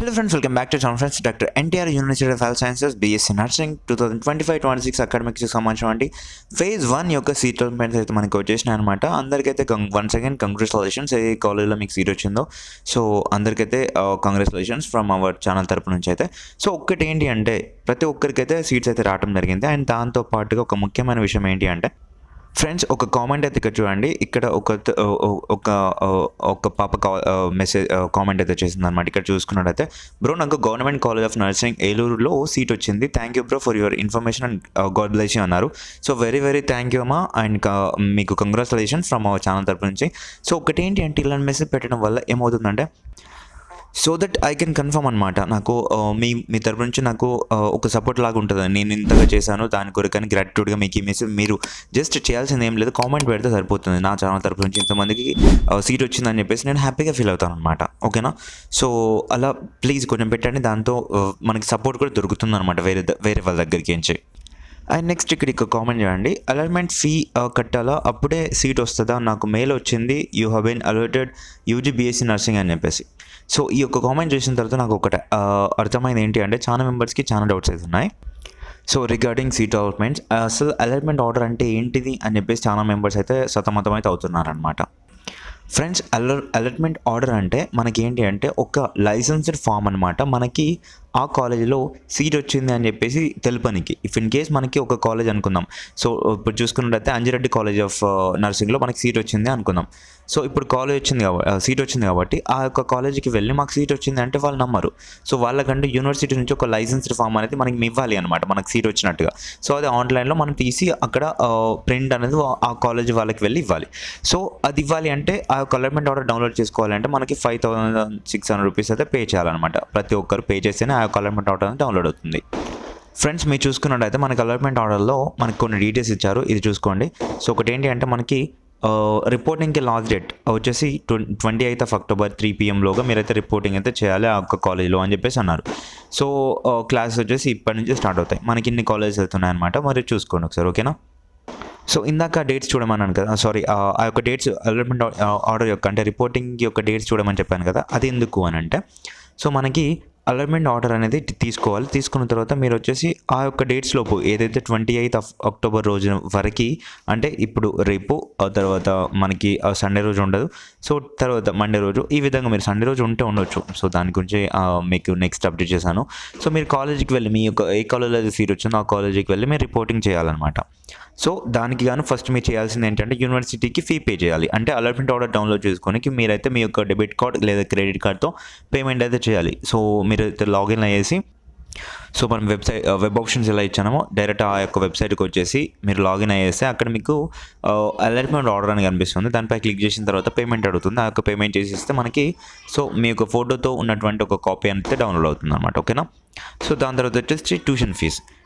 Hello friends welcome back to John friends doctor NTR university of health sciences BSc nursing two thousand twenty five twenty six అకాడమిక్స్కి సంబంధించినటువంటి phase one యొక్క seat allotments అయితే మనకి వచ్చేసినాయి అనమాట అందరికైతే once again congratulations ఏ కాలేజ్లో మీకు సీట్ వచ్చిందో. సో అందరికైతే కంగ్రాచులేషన్స్ ఫ్రమ్ అవర్ ఛానల్ తరపు నుంచి అయితే. సో ఒక్కటి ఏంటి అంటే ప్రతి ఒక్కరికైతే సీట్స్ అయితే రావడం జరిగింది. అండ్ దాంతో పాటుగా ఒక ముఖ్యమైన విషయం ఏంటి అంటే ఫ్రెండ్స్ ఒక కామెంట్ అయితే ఇక్కడ చూడండి. ఇక్కడ ఒక ఒక ఒక పాప మెసేజ్ కామెంట్ అయితే చేసింది అనమాట ఇక్కడ చూసుకున్నట్టయితే బ్రో నాకు గవర్నమెంట్ కాలేజ్ ఆఫ్ నర్సింగ్ ఏలూరులో సీట్ వచ్చింది. Thank you bro for your information and God bless you అన్నారు. So very very thank you అమ్మా. అండ్ మీకు కంగ్రాచులేషన్స్ ఫ్రమ్ అవర్ ఛానల్ తరపు నుంచి. సో ఒకటి ఏంటి అంటే ఇలాంటి మెసేజ్ పెట్టడం వల్ల ఏమవుతుందంటే so that I can confirm అనమాట నాకు మీ మీ తరపు నుంచి నాకు ఒక సపోర్ట్ లాగా ఉంటుంది నేను ఇంతగా చేశాను దాని కొరకని గ్రాటిట్యూడ్గా మీకు ఈ మెసేజ్ మీరు జస్ట్ చేయాల్సింది ఏం లేదు కామెంట్ పెడితే సరిపోతుంది. నా ఛానల్ తరపు నుంచి ఇంతమందికి సీట్ వచ్చిందని చెప్పేసి నేను హ్యాపీగా ఫీల్ అవుతాను అనమాట ఓకేనా సో అలా ప్లీజ్ కొంచెం పెట్టండి. దాంతో మనకి సపోర్ట్ కూడా దొరుకుతుంది అనమాట వేరే వేరే వాళ్ళ దగ్గరికి నుంచి. అండ్ నెక్స్ట్ ఇక్కడ ఇక కామెంట్ చేయండి అలాట్మెంట్ ఫీ కట్టాలా? అప్పుడే సీట్ వస్తుందా? నాకు మెయిల్ వచ్చింది. You have been allotted UG BSc nursing అని చెప్పేసి. సో ఈ యొక్క కామెంట్ చేసిన తర్వాత నాకు ఒకటి అర్థమైంది ఏంటి అంటే చాలా మెంబర్స్కి చాలా డౌట్స్ అయితే ఉన్నాయి. సో రిగార్డింగ్ సీట్ అలాట్మెంట్స్ అసలు అలాట్మెంట్ ఆర్డర్ అంటే ఏంటిది అని చెప్పేసి చాలా మెంబర్స్ అయితే సతమతం అయితే అవుతున్నారనమాట ఫ్రెండ్స్ అలర్ అలాట్మెంట్ ఆర్డర్ అంటే మనకి ఏంటి అంటే ఒక లైసెన్స్డ్ ఫామ్ అనమాట మనకి ఆ కాలేజీలో సీట్ వచ్చింది అని చెప్పేసి తెలుపనికి. ఇఫ్ ఇన్ కేస్ మనకి ఒక కాలేజ్ అనుకుందాం. సో ఇప్పుడు చూసుకున్నట్టయితే అంజిరెడ్డి కాలేజ్ ఆఫ్ నర్సింగ్లో మనకి సీట్ వచ్చింది అనుకుందాం. సో ఇప్పుడు కాలేజ్ వచ్చింది కాబట్టి uh, సీట్ వచ్చింది కాబట్టి ఆ యొక్క కాలేజీకి వెళ్ళి మాకు సీట్ వచ్చింది అంటే వాళ్ళు నమ్మరు. సో వాళ్ళకంటే యూనివర్సిటీ నుంచి ఒక లైసెన్స్డ్ ఫామ్ అనేది మనకి ఇవ్వాలి అనమాట మనకు సీట్ వచ్చినట్టుగా. సో అది ఆన్లైన్లో మనం తీసి అక్కడ uh, ప్రింట్ అనేది ఆ కాలేజ్ వాళ్ళకి వెళ్ళి ఇవ్వాలి. సో అది ఇవ్వాలి అంటే ఆ యొక్క ఆర్డర్ డౌన్లోడ్ చేసుకోవాలంటే మనకి five thousand six hundred rupees అయితే పే చేయాలన్నమాట. ప్రతి ఒక్కరు పే చేస్తేనే యొక్క అలాట్మెంట్ ఆర్డర్ డౌన్లోడ్ అవుతుంది. ఫ్రెండ్స్ మీరు చూసుకున్నట్టయితే మనకి అలాట్మెంట్ ఆర్డర్లో మనకి కొన్ని డీటెయిల్స్ ఇచ్చారు. ఇది చూసుకోండి. సో ఒకటి ఏంటి అంటే మనకి రిపోర్టింగ్కి లాస్ట్ డేట్ వచ్చేసి twenty eighth of October three పిఎంలోగా మీరైతే రిపోర్టింగ్ అయితే చేయాలి ఆ ఒక్క కాలేజ్లో అని చెప్పేసి అన్నారు. సో క్లాసెస్ వచ్చేసి ఇప్పటి నుంచి స్టార్ట్ అవుతాయి. మనకి ఇన్ని కాలేజెస్ వెళ్తున్నాయి అనమాట మరి చూసుకోండి ఒకసారి ఓకేనా సో ఇందాక డేట్స్ చూడమన్నాను కదా సారీ ఆ యొక్క డేట్స్ అలాట్మెంట్ ఆర్డర్ యొక్క అంటే రిపోర్టింగ్ యొక్క డేట్స్ చూడమని చెప్పాను కదా అది ఎందుకు అని అంటే సో మనకి అలైన్మెంట్ ఆర్డర్ అనేది తీసుకోవాలి. తీసుకున్న తర్వాత మీరు వచ్చేసి ఆ యొక్క డేట్స్ లోపు ఏదైతే ట్వంటీ ఎయిత్ ఆఫ్ అక్టోబర్ రోజు వరకు అంటే ఇప్పుడు రేపు ఆ తర్వాత మనకి సండే రోజు ఉండదు. సో తర్వాత మండే రోజు ఈ విధంగా మీరు సండే రోజు ఉంటే ఉండొచ్చు. సో దాని గురించి మీకు నెక్స్ట్ అప్డేట్ చేశాను. సో మీరు కాలేజీకి వెళ్ళి మీ యొక్క ఏ కాలేజ్లో అయితే సీట్ వచ్చిందో ఆ కాలేజీకి వెళ్ళి మీరు రిపోర్టింగ్ చేయాలన్నమాట. సో దానికి గాను ఫస్ట్ మీరు చేయాల్సింది ఏంటంటే యూనివర్సిటీకి ఫీ పే చేయాలి. అంటే అలాట్మెంట్ ఆర్డర్ డౌన్లోడ్ చేసుకోనికి మీరైతే మీ యొక్క డెబిట్ కార్డ్ లేదా క్రెడిట్ కార్డ్తో పేమెంట్ అయితే చేయాలి. సో మీరు అయితే లాగిన్ అయ్యేసి సో మనం వెబ్సైట్ వెబ్ ఆప్షన్స్ ఎలా ఇచ్చామో డైరెక్ట్ ఆ యొక్క వెబ్సైట్కి వచ్చేసి మీరు లాగిన్ అయ్యేస్తే అక్కడ మీకు అలాట్మెంట్ ఆర్డర్ అని కనిపిస్తుంది. దానిపై క్లిక్ చేసిన తర్వాత పేమెంట్ అడుగుతుంది. ఆ యొక్క పేమెంట్ చేసేస్తే మనకి సో మీ యొక్క ఫోటోతో ఉన్నటువంటి ఒక కాపీ అనేది డౌన్లోడ్ అవుతుంది అనమాట ఓకేనా? సో దాని తర్వాత వచ్చేసి ట్యూషన్ ఫీజ్.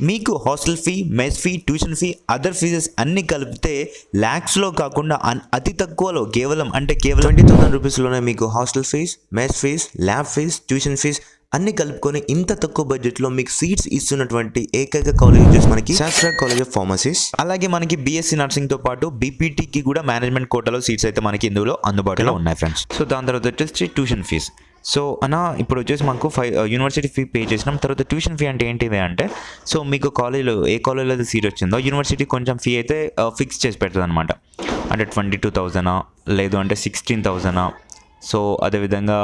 మీకు hostel fee mess fee tuition fee other fees అన్ని కలిపితే ల్యాక్స్లో కాకుండా అతి తక్కువలో కేవలం అంటే కేవలం ట్వంటీ థౌసండ్ రూపీస్లోనే మీకు hostel fees mess fees lab fees tuition fees అన్ని కలుపుకొని ఇంత తక్కువ బడ్జెట్లో మీకు సీట్స్ ఇస్తున్నటువంటి ఏకైక కాలేజ్ వచ్చేసి మనకి శాస్త్ర కాలేజ్ ఆఫ్ ఫార్మసీస్ అలాగే మనకి బీఎస్సీ నర్సింగ్తో పాటు బీపీటీకి కూడా మేనేజ్మెంట్ కోటాలో సీట్స్ అయితే మనకి ఇందులో అందుబాటులో ఉన్నాయి ఫ్రెండ్స్ సో దాని తర్వాత వచ్చేసి ట్యూషన్ ఫీజ్ సో అన్న ఇప్పుడు వచ్చేసి మాకు ఫైవ్ యూనివర్సిటీ ఫీ పే చేసినాం. తర్వాత ట్యూషన్ ఫీ అంటే ఏంటిది అంటే సో మీకు కాలేజీలో ఏ కాలేజీలో అయితే సీట్ వచ్చిందో యూనివర్సిటీ కొంచెం ఫీ అయితే ఫిక్స్ చేసి పెడుతుంది అనమాట అంటే ట్వంటీ టూ థౌజండా లేదు అంటే సిక్స్టీన్ థౌజండా సో అదేవిధంగా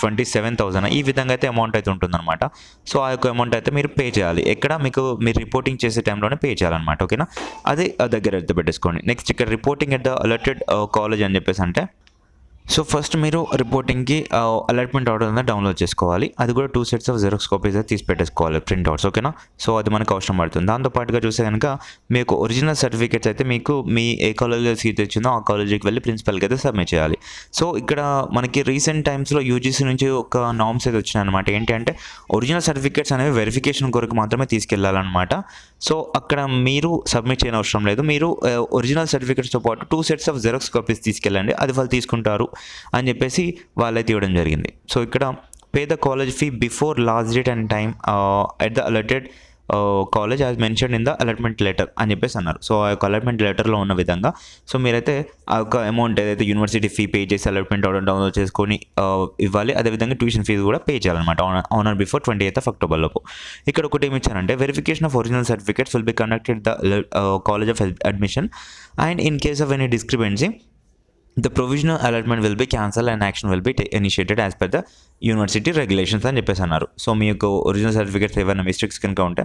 ట్వంటీ సెవెన్ థౌసండ్ ఈ విధంగా అయితే అమౌంట్ అయితే ఉంటుందన్నమాట. సో ఆ యొక్క అమౌంట్ అయితే మీరు పే చేయాలి. ఎక్కడ మీకు మీరు రిపోర్టింగ్ చేసే టైంలోనే పే చేయాలన్నమాట ఓకేనా? అదే దగ్గర అయితే పెట్టేసుకోండి. నెక్స్ట్ ఇక్కడ reporting at the allotted college అని చెప్పేసి అంటే సో ఫస్ట్ మీరు రిపోర్టింగ్కి అలర్ట్మెంట్ ఆర్డర్ అనేది డౌన్లోడ్ చేసుకోవాలి. అది కూడా two sets of xerox copies అయితే తీసి పెట్టేసుకోవాలి ప్రింట్ అవుట్స్ ఓకేనా సో అది మనకు అవసరం పడుతుంది. దాంతోపాటుగా చూస్తే కనుక మీకు ఒరిజినల్ సర్టిఫికేట్స్ అయితే మీకు మీ ఏ కాలేజ్లో సీట్ వచ్చిందో ఆ కాలేజీకి వెళ్ళి ప్రిన్సిపల్కి అయితే సబ్మిట్ చేయాలి. సో ఇక్కడ మనకి రీసెంట్ టైమ్స్లో యూజీసీ నుంచి ఒక నామ్స్ అయితే వచ్చినాయి అనమాట ఏంటి అంటే ఒరిజినల్ సర్టిఫికేట్స్ అనేవి వెరిఫికేషన్ కొరకు మాత్రమే తీసుకెళ్ళాలన్నమాట. సో అక్కడ మీరు సబ్మిట్ చేయని అవసరం లేదు. మీరు ఒరిజినల్ సర్టిఫికేట్స్తో పాటు two sets of xerox copies తీసుకెళ్ళండి. అది వాళ్ళు తీసుకుంటారు అని చెప్పేసి వాళ్ళైతే ఇవ్వడం జరిగింది. సో ఇక్కడ pay the college fee before last date and time at the allotted college as mention in the allotment letter అని చెప్పేసి అన్నారు. సో ఆ యొక్క అలాట్మెంట్ లెటర్లో ఉన్న విధంగా సో మీరైతే ఆ యొక్క అమౌంట్ ఏదైతే యూనివర్సిటీ ఫీ పే చేసి అలాట్మెంట్ ఆర్డర్ డౌన్లోడ్ చేసుకొని ఇవ్వాలి. అదేవిధంగా ట్యూషన్ ఫీజు కూడా పే చేయాలన్నమాట on or before twenty eighth of October లోపు. ఇక్కడ ఒకటి ఏమి ఇచ్చారంటే verification of original certificates will be conducted the college of admission and in case of any discrepancy the provisional allotment will be cancel and action will be initiated as per the university regulations అని చెప్పేసి అన్నారు. So మీ యొక్క original certificates ఏమైనా mistakes కనుక ఉంటే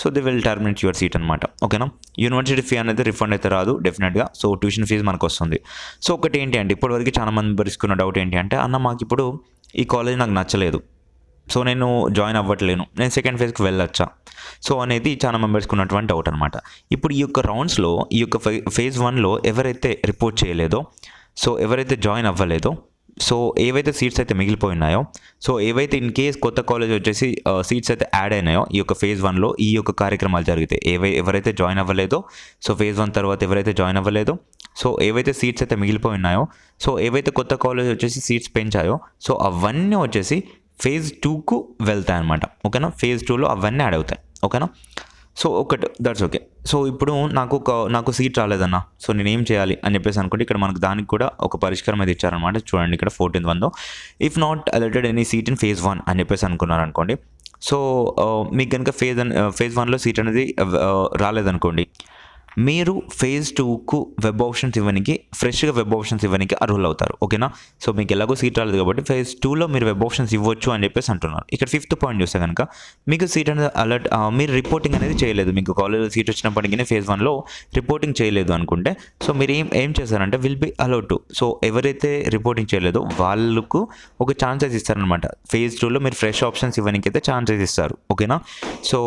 so they will terminate your seat అనమాట ఓకేనా university fee అనేది రిఫండ్ అయితే రాదు డెఫినెట్గా సో ట్యూషన్ ఫీజు మనకు వస్తుంది. సో ఒకటి ఏంటి అంటే ఇప్పటివరకు చాలా మంది భరిస్తున్న డౌట్ ఏంటి అంటే అన్న మాకు ఇప్పుడు ఈ కాలేజ్ నాకు నచ్చలేదు. సో నేను జాయిన్ అవ్వట్లేను. నేను సెకండ్ ఫేజ్కి వెళ్ళొచ్చా? సో అనేది చాలా మెంబర్స్కి ఉన్నటువంటి డౌట్ అనమాట ఇప్పుడు ఈ యొక్క రౌండ్స్లో ఈ యొక్క ఫే ఫేజ్ వన్లో ఎవరైతే రిపోర్ట్ చేయలేదో సో ఎవరైతే జాయిన్ అవ్వలేదో సో ఏవైతే సీట్స్ అయితే మిగిలిపోయి ఉన్నాయో సో ఏవైతే ఇన్ కేస్ కొత్త కాలేజ్ వచ్చేసి సీట్స్ అయితే యాడ్ అయినాయో ఈ యొక్క ఫేజ్ వన్లో ఈ యొక్క కార్యక్రమాలు జరిగితే ఏవై ఎవరైతే జాయిన్ అవ్వలేదో సో ఫేజ్ వన్ తర్వాత ఎవరైతే జాయిన్ అవ్వలేదో సో ఏవైతే సీట్స్ అయితే మిగిలిపోయి ఉన్నాయో సో ఏవైతే కొత్త కాలేజ్ వచ్చేసి సీట్స్ పెంచాయో సో అవన్నీ వచ్చేసి ఫేజ్ టూకు వెళ్తాయి అనమాట ఓకేనా? ఫేజ్ టూలో అవన్నీ యాడ్ అవుతాయి. ఓకేనా? సో ఒకటి దట్స్ ఓకే సో ఇప్పుడు నాకు ఒక నాకు సీట్ రాలేదన్న. సో నేను ఏం చేయాలి అని చెప్పేసి అనుకుంటే ఇక్కడ మనకు దానికి కూడా ఒక పరిష్కారం అయితే ఇచ్చారనమాట చూడండి ఇక్కడ ఫోర్టీన్త్ వన్లో if not allotted any seat in phase one అని చెప్పేసి అనుకున్నారు అనుకోండి సో uh, మీకు కనుక ఫేజ్ ఫేజ్ వన్లో సీట్ అనేది uh, uh, రాలేదనుకోండి మీరు ఫేజ్ టూకు వెబ్ ఆప్షన్స్ ఇవ్వనికి ఫ్రెష్గా వెబ్ ఆప్షన్స్ ఇవ్వనికి అర్హులు అవుతారు ఓకేనా? సో మీకు ఎలాగో సీట్ రాలేదు కాబట్టి ఫేజ్ టూలో మీరు వెబ్ ఆప్షన్స్ ఇవ్వచ్చు అని చెప్పేసి అంటున్నారు. ఇక్కడ ఫిఫ్త్ పాయింట్ చూస్తే కనుక మీకు సీట్ అనేది అలర్ట్ మీరు రిపోర్టింగ్ అనేది చేయలేదు. మీకు కాలేజ్లో సీట్ వచ్చినప్పటికీ ఫేజ్ వన్లో రిపోర్టింగ్ చేయలేదు అనుకుంటే సో మీరు ఏం ఏం చేస్తారంటే will be allowed to so ఎవరైతే రిపోర్టింగ్ చేయలేదో వాళ్ళకు ఒక ఛాన్సెస్ ఇస్తారనమాట ఫేజ్ టూలో మీరు ఫ్రెష్ ఆప్షన్స్ ఇవ్వడానికి అయితే ఛాన్సెస్ ఇస్తారు. ఓకేనా? సో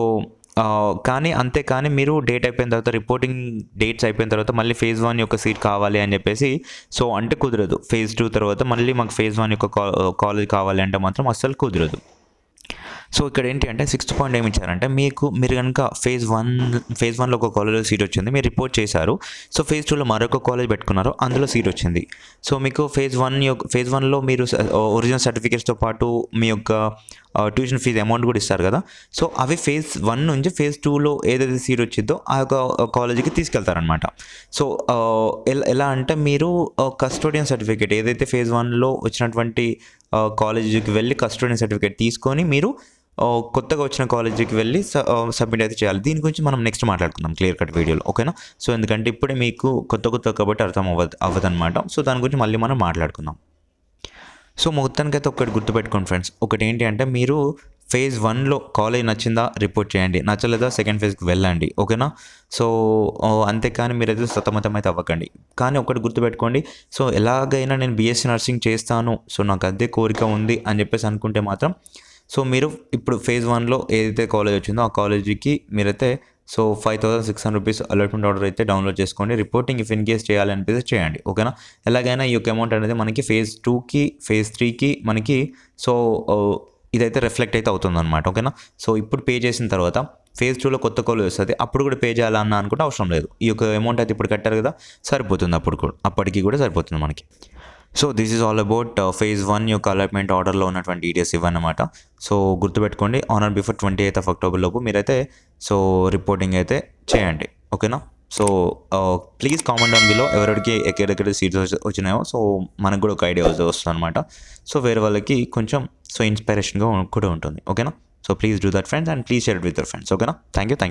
కానీ అంతే కానీ మీరు డేట్ అయిపోయిన తర్వాత రిపోర్టింగ్ డేట్స్ అయిపోయిన తర్వాత మళ్ళీ ఫేజ్ వన్ యొక్క సీట్ కావాలి అని చెప్పేసి సో అంటే కుదరదు. ఫేజ్ టూ తర్వాత మళ్ళీ మాకు ఫేజ్ వన్ యొక్క కాలేజ్ కావాలి అంటే మాత్రం అస్సలు కుదరదు. సో ఇక్కడ ఏంటి అంటే సిక్స్త్ పాయింట్ ఏమి ఇచ్చారంటే మీకు మీరు కనుక ఫేజ్ వన్ ఫేజ్ వన్లో ఒక కాలేజ్లో సీట్ వచ్చింది మీరు రిపోర్ట్ చేశారు. సో ఫేజ్ టూలో మరొక కాలేజ్ పెట్టుకున్నారు అందులో సీట్ వచ్చింది. సో మీకు ఫేజ్ వన్ యొక్క ఫేజ్ వన్లో మీరు uh, ఒరిజినల్ సర్టిఫికేట్స్తో పాటు మీ యొక్క ట్యూషన్ ఫీజు అమౌంట్ కూడా ఇస్తారు కదా. సో అవి ఫేజ్ వన్ నుంచి ఫేజ్ టూలో ఏదైతే సీట్ వచ్చిందో ఆ యొక్క కాలేజీకి తీసుకెళ్తారనమాట సో ఎలా ఎలా అంటే మీరు కస్టోడియన్ సర్టిఫికేట్ ఏదైతే ఫేజ్ వన్లో వచ్చినటువంటి కాలేజీకి వెళ్ళి కస్టోడియన్ సర్టిఫికేట్ తీసుకొని మీరు కొత్తగా వచ్చిన కాలేజీకి వెళ్ళి సబ్మిట్ అయితే చేయాలి. దీని గురించి మనం నెక్స్ట్ మాట్లాడుకుందాం క్లియర్ కట్ వీడియోలో ఓకేనా సో ఎందుకంటే ఇప్పుడే మీకు కొత్త కొత్త కాబట్టి అర్థం అవ్వదు అవ్వదన్నమాట. సో దాని గురించి మళ్ళీ మనం మాట్లాడుకుందాం. సో మొత్తానికైతే ఒకటి గుర్తుపెట్టుకోండి ఫ్రెండ్స్. ఒకటి ఏంటి అంటే మీరు ఫేజ్ వన్లో కాలేజ్ నచ్చిందా రిపోర్ట్ చేయండి. నచ్చలేదా సెకండ్ ఫేజ్కి వెళ్ళండి. ఓకేనా? సో అంతేకాని మీరైతే సతమతం అయితే అవ్వకండి. కానీ ఒకటి గుర్తుపెట్టుకోండి. సో ఎలాగైనా నేను బీఎస్సీ నర్సింగ్ చేస్తాను. సో నాకు అదే కోరిక ఉంది అని చెప్పేసి అనుకుంటే మాత్రం సో మీరు ఇప్పుడు ఫేజ్ వన్లో ఏదైతే కాలేజ్ వచ్చిందో ఆ కాలేజీకి మీరైతే so five thousand six hundred rupees allotment order అయితే డౌన్లోడ్ చేసుకోండి. రిపోర్టింగ్ ఇఫ్ ఇన్ కేస్ చేయాలనిపిస్తే చేయండి ఓకేనా? ఎలాగైనా ఈ యొక్క అమౌంట్ అనేది మనకి ఫేజ్ టూకి ఫేజ్ త్రీకి మనకి సో ఇదైతే రిఫ్లెక్ట్ అయితే అవుతుంది అనమాట ఓకేనా? సో ఇప్పుడు పే చేసిన తర్వాత ఫేజ్ టూలో కొత్త కాలేజ్ వస్తుంది అప్పుడు కూడా పే చేయాలన్నా అనుకుంటే అవసరం లేదు. ఈ యొక్క అమౌంట్ అయితే ఇప్పుడు కట్టారు కదా సరిపోతుంది అప్పుడు కూడా అప్పటికి కూడా సరిపోతుంది మనకి. So this is all about phase one యొక్క అలాట్మెంట్ ఆర్డర్లో ఉన్నటువంటి డీటెయిల్స్ ఇవ్వన్నమాట సో గుర్తుపెట్టుకోండి on or before twenty eighth of October లోపు మీరైతే సో రిపోర్టింగ్ అయితే చేయండి. ఓకేనా so please comment on below ఎవరికి ఎక్కడెక్కడ సీట్స్ వచ్చినాయో. సో మనకు కూడా ఒక ఐడియా వస్తుంది అనమాట సో వేరే వాళ్ళకి కొంచెం సో ఇన్స్పిరేషన్గా కూడా ఉంటుంది. ఓకేనా so please do that friends and please share with your friends ఓకేనా థ్యాంక్ యూ థ్యాంక్